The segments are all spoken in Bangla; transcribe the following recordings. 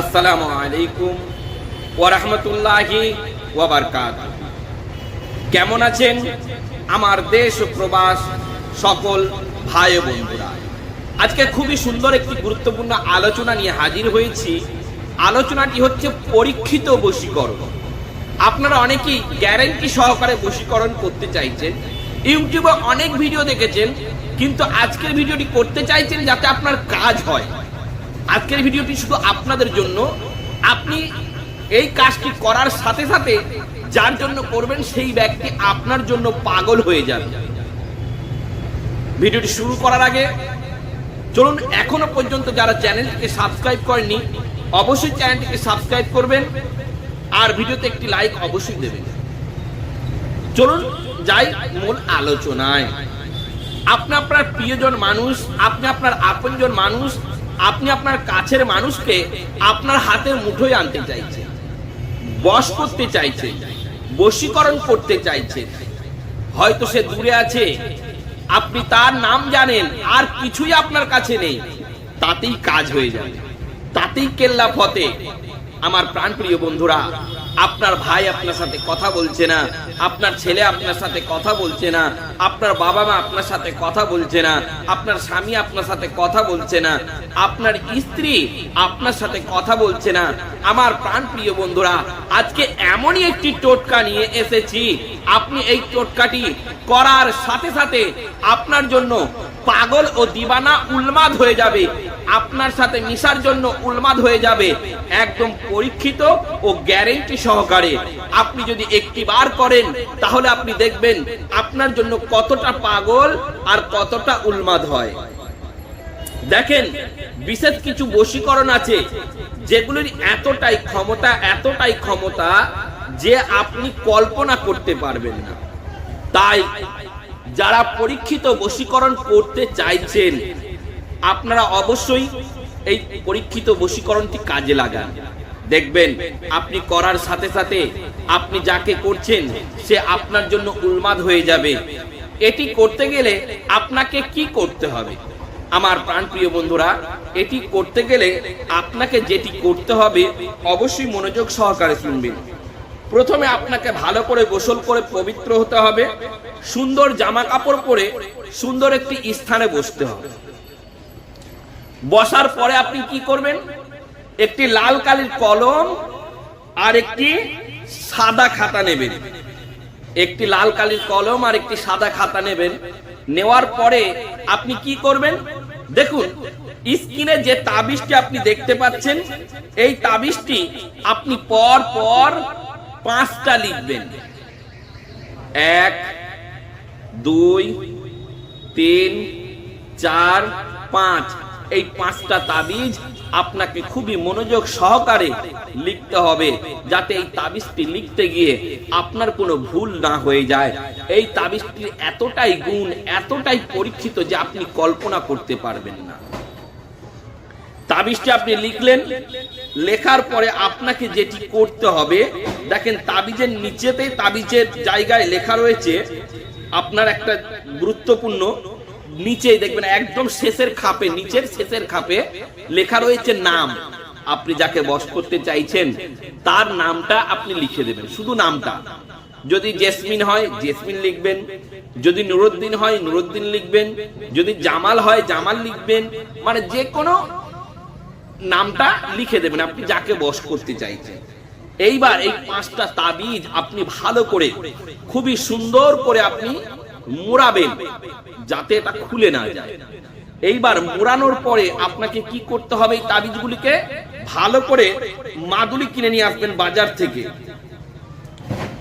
আসসালামু আলাইকুম ওরহমতুল্লাহি ওয়াবারকাত কেমন আছেন? আমার দেশ প্রবাস সকল ভাই বন্ধুরা। আজকে খুবই সুন্দর একটি গুরুত্বপূর্ণ আলোচনা নিয়ে হাজির হয়েছি। আলোচনাটি হচ্ছে পরীক্ষিত বশীকরণ। আপনারা অনেকেই গ্যারেন্টি সহকারে বশীকরণ করতে চাইছেন। ইউটিউবে অনেক ভিডিও দেখেছেন, কিন্তু আজকের ভিডিওটি করতে চাইছেন যাতে আপনার কাজ হয়। আজকের ভিডিওটি শুধু আপনাদের জন্য। আপনি এই কাজটি করার সাথে সাথে যার জন্য করবেন, সেই ব্যক্তি আপনার জন্য পাগল হয়ে যাবে। ভিডিওটি শুরু করার আগে চলুন এখনও পর্যন্ত যারা চ্যানেলটিকে সাবস্ক্রাইব করেননি, অবশ্যই চ্যানেলটিকে সাবস্ক্রাইব করবেন আর ভিডিওতে একটি লাইক অবশ্যই দেবেন। চলুন যাই মূল আলোচনায়। আপনি আপনার প্রিয়জন মানুষ, আপনি আপনার আপনজন মানুষ আপনি আপনার কাছের মানুষকে আপনার হাতের মুঠোয় আনতে চাইছে, বশ করতে চাইছে, বশীকরণ করতে চাইছে। হয়তো সে দূরে আছে, আপনি তার নাম জানেন, আর কিছুই আপনার কাছে নেই। তাতেই কাজ হয়ে যায় তাতেই কেল্লা ফতে আমার প্রাণপ্রিয় বন্ধুরা আপনার ভাই আপনার সাথে কথা বলছে না, আপনার ছেলে আপনার সাথে কথা বলছে না, আপনার বাবা মা আপনার সাথে কথা বলছে না, আপনার স্বামী আপনার সাথে কথা বলছে না, আপনার স্ত্রী আপনার সাথে কথা বলছে না। আমার প্রাণ প্রিয় বন্ধুরা, আজকে এমনই একটি টোটকা নিয়ে এসেছি। আপনি এই টোটকাটি করার সাথে সাথে আপনার জন্য পাগল ও দিবানা উন্মাদ হয়ে যাবে। আপনার সাথে মিশার জন্য উন্মাদ হয়ে যাবে। একদম পরীক্ষিত ও গ্যারেন্টি সহকারে। আপনি যদি একটি বার করেন, তাহলে আপনি দেখবেন আপনার জন্য কতটা পাগল আর কতটা উন্মাদ হয়। দেখেন, বিশেষ কিছু বশীকরণ আছে, যেগুলির এতটাই ক্ষমতা এতটাই ক্ষমতা যে আপনি কল্পনা করতে পারবেন না। তাই যারা পরীক্ষিত বশীকরণ করতে চাইছেন, আপনারা অবশ্যই এই পরীক্ষিত বশীকরণটি কাজে লাগান। দেখবেন, আপনি করার সাথে সাথে আপনি যাকে করছেন, সে আপনার জন্য উন্মাদ হয়ে যাবে। এটি করতে গেলে আপনাকে কি করতে হবে? আমার প্রাণপ্রিয় বন্ধুরা, এটি করতে গেলে আপনাকে যেটি করতে হবে, অবশ্যই মনোযোগ সহকারে শুনবেন। প্রথমে আপনাকে ভালো করে গোসল করে পবিত্র হতে হবে, সুন্দর জামা কাপড় পরে সুন্দর একটি স্থানে বসতে হবে। বসার পরে আপনি কি করবেন? একটি লাল কালির কলম আর একটি সাদা খাতা নেবেন। একটি লাল কালির কলম আর একটি সাদা খাতা নেবেন। নেওয়ার পরে আপনি কি করবেন? দেখুন, স্ক্রিনে যে তাবিজটি আপনি দেখতে পাচ্ছেন, এই তাবিজটি আপনি পর পর পাঁচটা লিখবেন। এক, দুই, তিন, চার, পাঁচ। এই পাঁচটা তাবিজ আপনাকে খুবই মনোযোগ সহকারে লিখতে হবে যাতে এই তাবিজটি লিখতে গিয়ে আপনার কোনো ভুল না হয়ে যায়। এই তাবিজটির এতটাই গুণ, এতটাই পরীক্ষিত যে আপনি কল্পনা করতে পারবেন না। তাবিজটি আপনি লিখলেন, লেখার পরে আপনাকে যেটি করতে হবে, দেখেন তাবিজের নিচেতে তাবিজের জায়গায় লেখা রয়েছে, আপনার একটা গুরুত্বপূর্ণ নিচে দেখবেন একদম শেষের খাপে, নিচের শেষের খাপে লেখা রয়েছে নাম। আপনি যাকে বস করতে চাইছেন, তার নামটা আপনি লিখে দেবেন, শুধু নামটা। যদি জেসমিন হয়, জেসমিন লিখবেন। যদি নুরুদ্দিন হয়, নুরুদ্দিন লিখবেন। যদি জামাল হয়, জামাল লিখবেন। মানে যে কোনো নামটা লিখে দেবেন আপনি যাকে বস করতে চাইছেন। এইবার এই পাঁচটা তাবিজ আপনি ভালো করে, খুবই সুন্দর করে আপনি মোড়াবেন যাতে এটা খুলে না যায়। এইবার মোড়ানোর পরে আপনাকে কি করতে হবে এই তাবিজগুলিকে? ভালো করে মাদুলি কিনে নিয়ে আসবেন বাজার থেকে।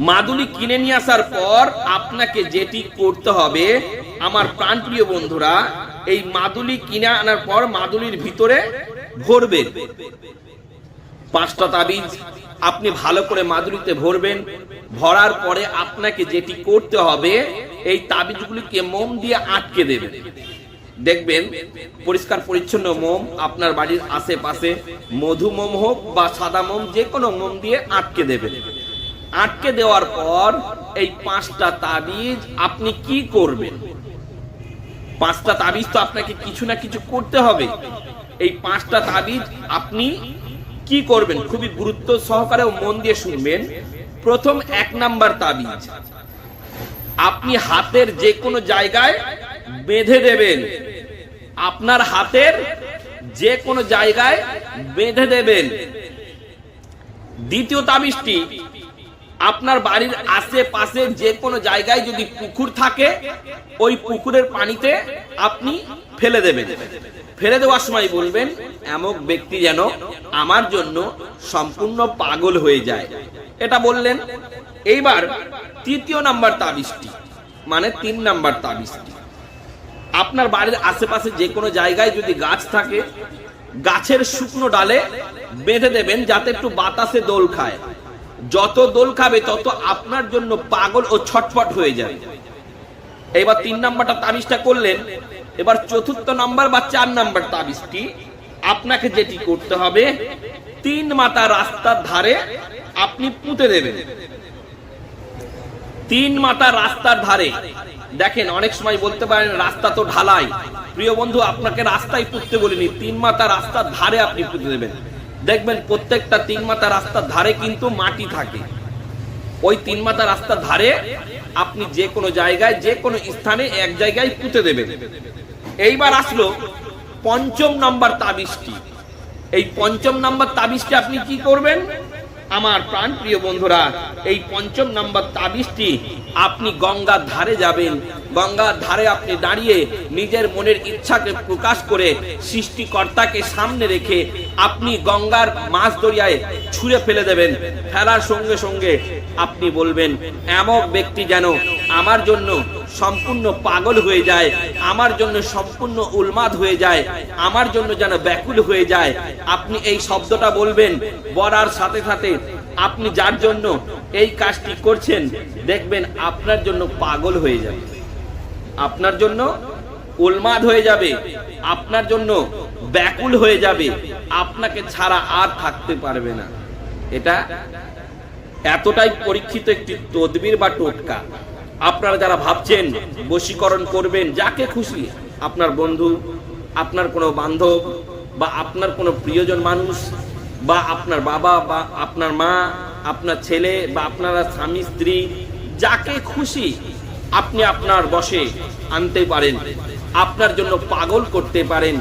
মাদুলি কিনে নিয়ে আসার পর আপনাকে যেটি করতে হবে, আমার প্রাণপ্রিয় বন্ধুরা, এই মাদুলি কিনে আনার পর মাদুলির ভিতরে ভরবেন। পাঁচটা তাবিজ আপনি ভালো করে মাদুরিতে ভরবেন। ভরার পরে আপনাকে যেটি করতে হবে, এই তাবিজগুলিকে মোম দিয়ে আটকে দেবেন। দেখবেন, পরিষ্কার পরিচ্ছন্ন মোম আপনার বাড়ির আশেপাশে মধু মোম হোক বা সাদা মোম যে কোনো মোম দিয়ে আটকে দেবেন। আটকে দেওয়ার পর এই পাঁচটা তাবিজ আপনি কি করবেন? পাঁচটা তাবিজ তো আপনাকে কিছু না কিছু করতে হবে। এই পাঁচটা তাবিজ আপনি কি করবেন? খুবই গুরুত্ব সহকারে মন দিয়ে শুনবেন। প্রথম এক নাম্বার তাবিজ। আপনি হাতের যে কোনো জায়গায় বেঁধে দেবেন। আপনার হাতের যে কোনো জায়গায় বেঁধে দেবেন। দ্বিতীয় তাবিজটি, আপনার বাড়ির আশেপাশে যে কোনো জায়গায় যদি পুকুর থাকে, ওই পুকুরের পানিতে আপনি ফেলে দেবেন। ফেলে দেওয়ার সময় বলবেন, এমক ব্যক্তি যেন আমার জন্য সম্পূর্ণ পাগল হয়ে যায়। এটা বললেন। এইবার তৃতীয় নাম্বার তাবিজটি মানে তিন নাম্বার তাবিজটি। আপনার বাড়ির আশেপাশে যে কোনো জায়গায় যদি গাছ থাকে, গাছের শুকনো ডালে বেঁধে দেবেন যাতে একটু বাতাসে দোল খায়। যত দোল খাবে, তত আপনার জন্য পাগল ও ছটফট হয়ে যায় এবার তিন নাম্বারটা তাবিজটা করলেন। এবার চতুর্থ নাম্বার বা চার নাম্বার তাবিজটি। আপনাকে যেটি করতে হবে, তিন মাথা রাস্তার ধারে আপনি পুঁতে দেবেন। তিন মাথা রাস্তার ধারে। দেখেন, অনেক সময় বলতে পারেন, রাস্তা তো ঢালাই। প্রিয় বন্ধু, আপনাকে রাস্তায় পুঁততে বলিনি, তিন মাথা রাস্তার ধারে আপনি পুঁতে দেবেন। দেখবেন, প্রত্যেকটা তিন মাথা রাস্তার ধারে কিন্তু মাটি থাকে। ওই তিন মাথা রাস্তার ধারে আপনি যে কোনো জায়গায়, যে কোনো স্থানে এক জায়গায় পুঁতে দেবেন। এইবার আসলো পঞ্চম নাম্বার তাবিজটি। এই পঞ্চম নাম্বার তাবিজটি আপনি কি করবেন? আমার প্রাণ প্রিয় বন্ধুরা, এই পঞ্চম নাম্বার তাবিজটি আপনি গঙ্গার ধারে যাবেন। গঙ্গার ধারে আপনি দাঁড়িয়ে নিজের মনের ইচ্ছাকে প্রকাশ করে সৃষ্টিকর্তাকে সামনে রেখে আপনি গঙ্গার মাছ দরিয়ায় ছুঁড়ে ফেলে দেবেন। ফেলার সঙ্গে সঙ্গে আপনি বলবেন এমন ব্যক্তি যেন আমার জন্য সম্পূর্ণ পাগল হয়ে যায়, আমার জন্য সম্পূর্ণ উন্মাদ হয়ে যায়, আমার জন্য যেন ব্যাকুল হয়ে যায়। আপনি এই শব্দটা বলবেন, বলার সাথে সাথে আপনি যার জন্য এই কাজটি করছেন, দেখবেন আপনার জন্য পাগল হয়ে যাবে। আপনার জন্য উন্মাদ হয়ে যাবে, আপনার জন্য ব্যাকুল হয়ে যাবে, আপনাকে ছাড়া আর থাকতে পারবে না। এটা এতটাই পরীক্ষিত একটি তদবির বা টোটকা। আপনারা যারা ভাবছেন বশীকরণ করবেন, যাকে খুশি আপনার বন্ধু, আপনার কোনো বান্ধব বা আপনার কোনো প্রিয়জন মানুষ বা আপনার বাবা বা আপনার মা, আপনার ছেলে বা আপনারা স্বামী, স্ত্রী, যাকে খুশি আপনি আপনার বসে আনতে পারেন। আপনার জন্য পাগল করতে পারেন।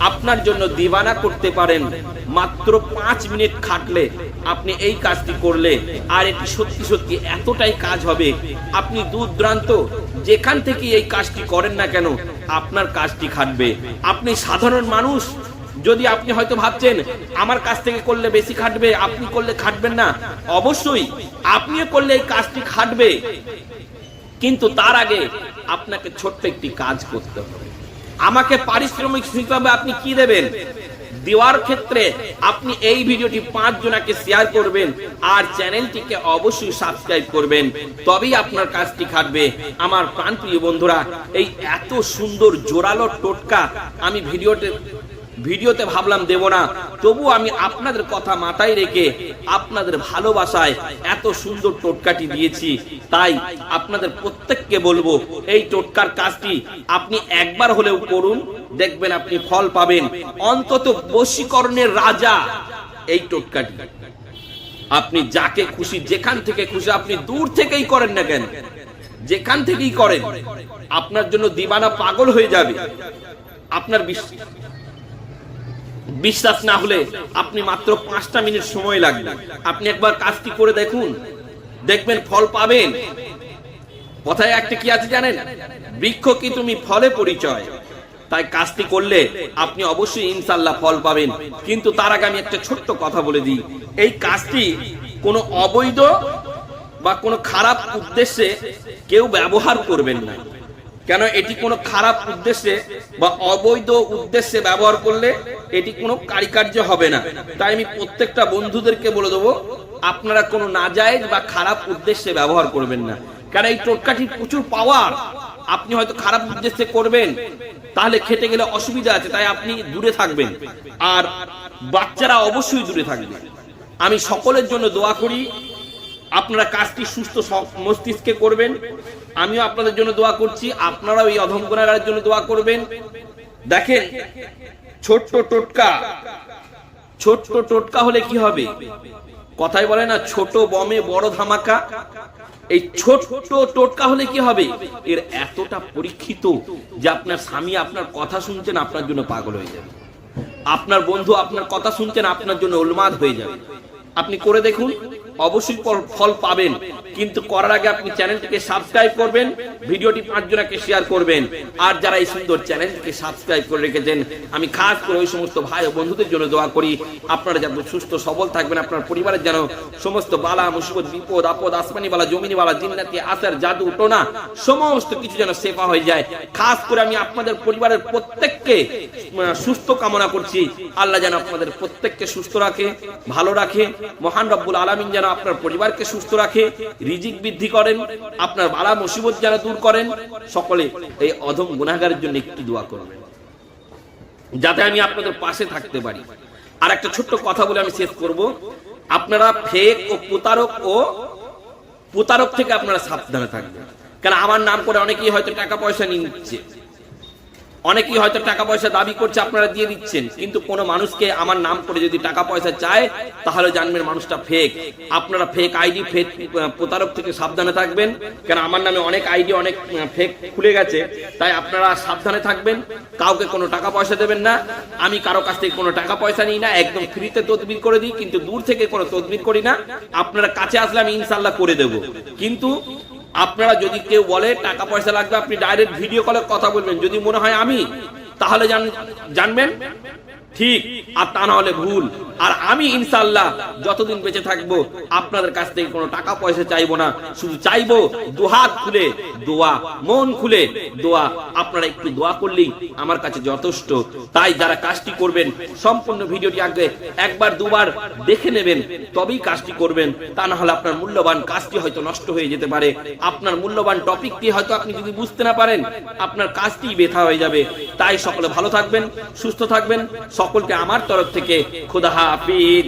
আপনার জন্য দিবানা করতে পারেন। মাত্র পাঁচ মিনিট খাটলে আপনি এই কাজটি করলে। আর এটি সত্যি সত্যি এতটাই কাজ হবে। আপনি দূর দূরান্ত যেখান থেকে এই কাজটি করেন না কেন, আপনার কাজটি খাটবে। আপনি সাধারণ মানুষ। যদি আপনি হয়তো ভাবছেন, আমার কাছ থেকে করলে বেশি খাটবে, আপনি করলে খাটবেন না। অবশ্যই আপনিও করলে এই কাজটি খাটবে। কিন্তু তার আগে আপনাকে ছোট্ট একটি কাজ করতে হবে। আমাকে পারিশ্রমিক হিসাবে আপনি কি দেবেন? দেওয়ার ক্ষেত্রে আপনি এই ভিডিওটি পাঁচ জনাকে শেয়ার করবেন আর চ্যানেলটিকে অবশ্যই সাবস্ক্রাইব করবেন। তবেই আপনার কাজটি খাটবে। আমার প্রাণপ্রিয় বন্ধুরা, এই এত সুন্দর জোরালো টোটকা আমি ভিডিওতে ভিডিওতে ভাবলাম দেব না। তবু আমি আপনাদের কথা মাথায় রেখে আপনাদের ভালোবাসায় এত সুন্দর টোটকাটি দিয়েছি। তাই আপনাদের প্রত্যেককে বলব, এই টোটকার কাজটি আপনি একবার হলেও করুন, দেখবেন আপনি ফল পাবেন। অন্তত বশীকরণের রাজা এই টোটকাটি। আপনি যাকে খুশি, যেখান থেকে খুশি, আপনি দূর থেকেই করেন না কেন? যেখান থেকেই করেন, আপনার জন্য দিবানা পাগল হয়ে যাবে। আপনার বিশ্বাস বিশ্বাস না হলে আপনি মাত্র পাঁচটা মিনিট সময় লাগবে। আপনি একবার কাজটি করে দেখুন। দেখবেন ফল পাবেন। কথায় একটা কি আছে জানেন? বৃক্ষ কি তুমি ফলে পরিচয়? তাই কাজটি করলে আপনি অবশ্যই ইনশাল্লাহ ফল পাবেন। কিন্তু তার আগে আমি একটা ছোট্ট কথা বলে দিই। এই কাজটি কোনো অবৈধ বা কোনো খারাপ উদ্দেশ্যে কেউ ব্যবহার করবেন না। কেন এটি কোনো খারাপ উদ্দেশ্যে বা অবৈধ উদ্দেশ্যে ব্যবহার করলে এটি কোনো কারিকার্য হবে না? তাই আমি প্রত্যেকটা বন্ধুদেরকে বলে দেবো, আপনারা কোনো নাজায়েজ বা খারাপ উদ্দেশ্যে ব্যবহার করবেন না। কারণ এই টোটকাটির প্রচুর পাওয়ার আপনি হয়তো খারাপ উদ্দেশ্যে করবেন, তাহলে খেতে গেলে অসুবিধা আছে, তাই আপনি দূরে থাকবেন। আর বাচ্চারা অবশ্যই দূরে থাকবে। আমি সকলের জন্য দোয়া করি আপনারা কাজটি সুস্থ মস্তিষ্কে করবেন। আমিও আপনাদের জন্য দোয়া করছি। আপনারাও এই অধম গুণাগারের জন্য দোয়া করবেন। দেখেন, ছোট্ট টোটকা। ছোট্ট টোটকা হলে কি হবে? কথাই বলে না, ছোট বমে বড় ধামাকা। এই ছোট্ট টোটকা হলে কি হবে? এর এতটা পরীক্ষিত যে আপনার স্বামী আপনার কথা শুনছেন, আপনার জন্য পাগল হয়ে যাবে। আপনার বন্ধু আপনার কথা শুনছেন, আপনার জন্য উন্মাদ হয়ে যাবে। আপনি করে দেখুন। অবশ্যই ফল- পাবেন। কিন্তু করার আগে আপনি চ্যানেলটিকে সাবস্ক্রাইব করবেন। ভিডিওটি পাঁচজনকে শেয়ার করবেন। আর যারা এই সুন্দর চ্যানেলটিকে সাবস্ক্রাইব করে রেখেছেন, আমি খাস করে ওই সমস্ত ভাই ও বন্ধুদের জন্য দোয়া করি। আপনারা যেন সুস্থ, সবল থাকবেন, আপনার পরিবারের যেন সমস্ত বালা, মুসিবত, বিপদ, আপদ আসমানি বালা জমিনি বালা জিন্নাতি, আসার জাদু, টোনা, সমস্ত কিছু যেন সেফা হয়ে যায়। খাস করে আমি আপনাদের পরিবারের প্রত্যেককে সুস্থ কামনা করছি। আল্লাহ যেন আপনাদের প্রত্যেককে সুস্থ রাখে, ভালো রাখে। মহান রব্বুল আলমিন যেন আপনার পরিবারকে সুস্থ রাখে, রিজিক বৃদ্ধি করেন। আপনার বালা, মুসিবত যেন দূর করেন, সকলে এই অধম গুণাগারের জন্য একটু দোয়া করবেন। যাতে আমি আপনাদের পাশে থাকতে পারি। আর একটা ছোট্ট কথা বলে আমি শেষ করব। আপনারা ফেক ও প্রতারক ও প্রতারক থেকে আপনারা সাবধানে থাকবেন। কারণ আমার নাম করে অনেকেই হয়তো টাকা পয়সা নিচ্ছে। অনেকেই হয়তো টাকা পয়সা দাবি করছে, আপনারা দিয়ে দিচ্ছেন, কিন্তু কোনো মানুষকে আমার নাম করে যদি টাকা পয়সা চায়, তাহলে জানবেন মানুষটা ফেক আপনারা ফেক আইডি ফেক প্রতারক থেকে সাবধানে থাকবেন, কেন আমার নামে অনেক আইডি অনেক ফেক খুলে গেছে, তাই আপনারা সাবধানে থাকবেন, কাউকে কোনো টাকা পয়সা দেবেন না। আমি কারও কাছ থেকে কোনো টাকা পয়সা নিই না, একদম ফ্রিতে তদবির করে দিই, কিন্তু দূর থেকে কোনো তদবির করি না। আপনারা কাছে আসলে আমি ইনশাল্লাহ করে দেব। কিন্তু আপনারা যদি কেউ বলে টাকা পয়সা লাগবে, আপনি ডাইরেক্ট ভিডিও কলে কথা বলবেন। যদি মনে হয় আমি, তাহলে জানবেন? ঠিক। আর তা না হলে ভুল। আর আমি ইনশাল্লাহ যতদিন বেঁচে থাকব, আপনাদের কাছ থেকে কোনো টাকা পয়সা চাইব না। শুধু চাইব দুহাত খুলে দোয়া, মন খুলে দোয়া। আপনারা একটু দোয়া করলেই আমার কাছে যথেষ্ট। তাই যারা কাজটি করবেন, সম্পূর্ণ ভিডিওটি আগে একবার, দুবার দেখে নেবেন, তবেই কাজটি করবেন। তা না হলে আপনার মূল্যবান কাজটি হয়তো নষ্ট হয়ে যেতে পারে। আপনার মূল্যবান টপিকটি হয়তো আপনি যদি বুঝতে না পারেন, আপনার কাজটি বেথা হয়ে যাবে। তাই সকলে ভালো থাকবেন, সুস্থ থাকবেন। সকলকে আমার তরফ থেকে খোদা হাফিজ